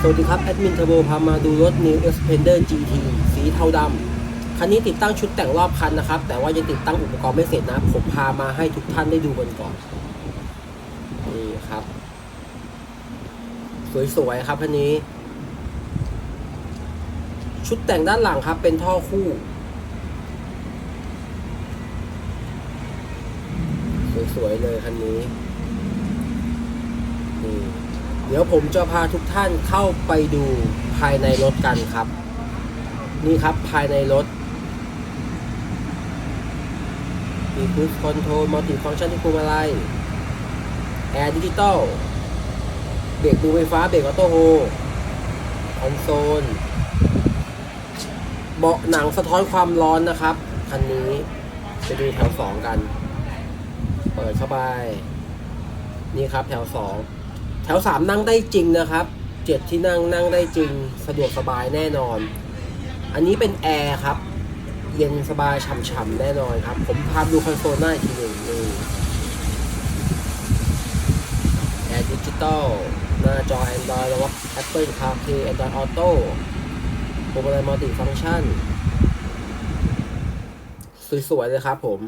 สวัสดีครับ แอดมินเทอร์โบพามาดูรถ New Xpander GT สีเทาดำคันนี้ติดตั้งชุดแต่งรอบคันนะครับ แต่ว่ายังติดตั้งอุปกรณ์ไม่เสร็จนะ ผมพามาให้ทุกท่านได้ดูกันก่อน นี่ครับ สวยๆครับคันนี้ ชุดแต่งด้านหลังครับเป็นท่อคู่ สวยๆเลยคันนี้ เดี๋ยวผมจะพาทุกท่านเข้าไปดูภายในรถกันครับ นี่ครับภายในรถ มีค u ู e คอนโทรลมัลติฟังก์ชันที่พวงมาลัยแอร์ดิจิตอลเบรกมือไฟฟ้าเบรกออโต้โฮคอนโซลเบาะหนังสะท้อนความร้อนนะครับ คันนี้ไปดูแถวสองกัน เปิดเข้าไป นี่ครับแถวสอง แถวสามนั่งได้จริงนะครับเจ็ดที่นั่งนั่งได้จริงสะดวกสบายแน่นอน อันนี้เป็นแอร์ครับ เย็นสบายฉ่ำๆแน่นอนครับ ผมพาดูคอนโซลหน้าอีกทีหนึ่งนี่แอร์ดิจิตอลหน้าจอ Android แล้วว่า Apple CarPlay Android Auto พวงมาลัยมัลติฟังก์ชันสวยๆเลยครับผม